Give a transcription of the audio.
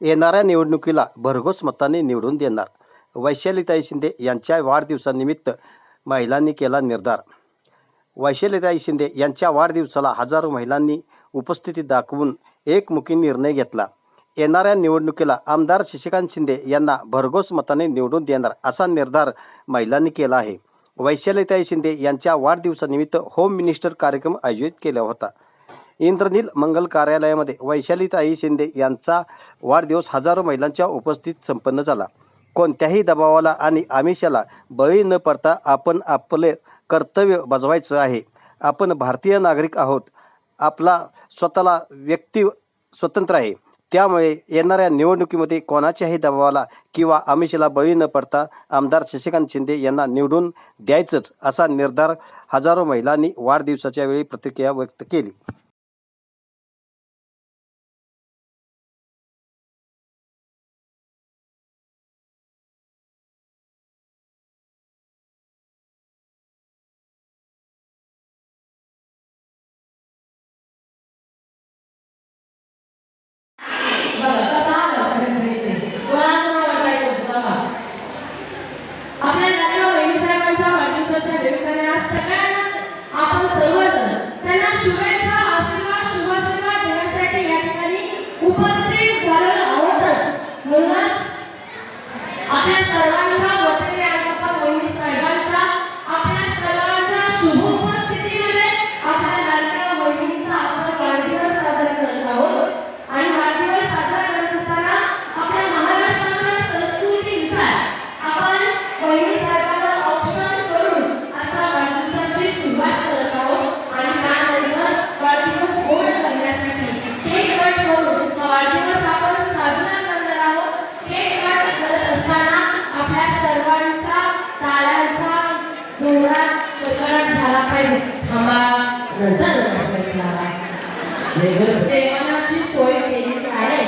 येणाऱ्या निवडणुकीला भरघोस मताने निवडून देणार. वैशालीताई शिंदे यांच्या वाढदिवसानिमित्त महिलांनी केला निर्धार. वैशालीताई शिंदे यांच्या वाढदिवसाला हजारो महिलांनी उपस्थिती दाखवून एकमुखी निर्णय घेतला. येणाऱ्या निवडणुकीला आमदार शशिकांत शिंदे यांना भरघोस मताने निवडून देणार असा निर्धार महिलांनी केला आहे. वैशालीताई शिंदे यांच्या वाढदिवसानिमित्त होम मिनिस्टर कार्यक्रम आयोजित केला होता. इंद्रनील मंगल कार्यालयामध्ये वैशालीताई शिंदे यांचा वाढदिवस हजारो महिलांच्या उपस्थित संपन्न झाला. कोणत्याही दबावाला आणि आमिषाला बळी न पडता आपण आपले कर्तव्य बजवायचं आहे. आपण भारतीय नागरिक आहोत. आपला स्वतःला व्यक्ती स्वतंत्र आहे. त्यामुळे येणाऱ्या निवडणुकीमध्ये कोणाच्याही दबावाला किंवा आमिषाला बळी न पडता आमदार शशिकांत शिंदे यांना निवडून द्यायचंच असा निर्धार हजारो महिलांनी वाढदिवसाच्या वेळी प्रतिक्रिया व्यक्त केली. उपस्थित झालेलो आहोतच म्हणूनच आपल्या सर्वांच्या पाहिजे सोय केली आहे.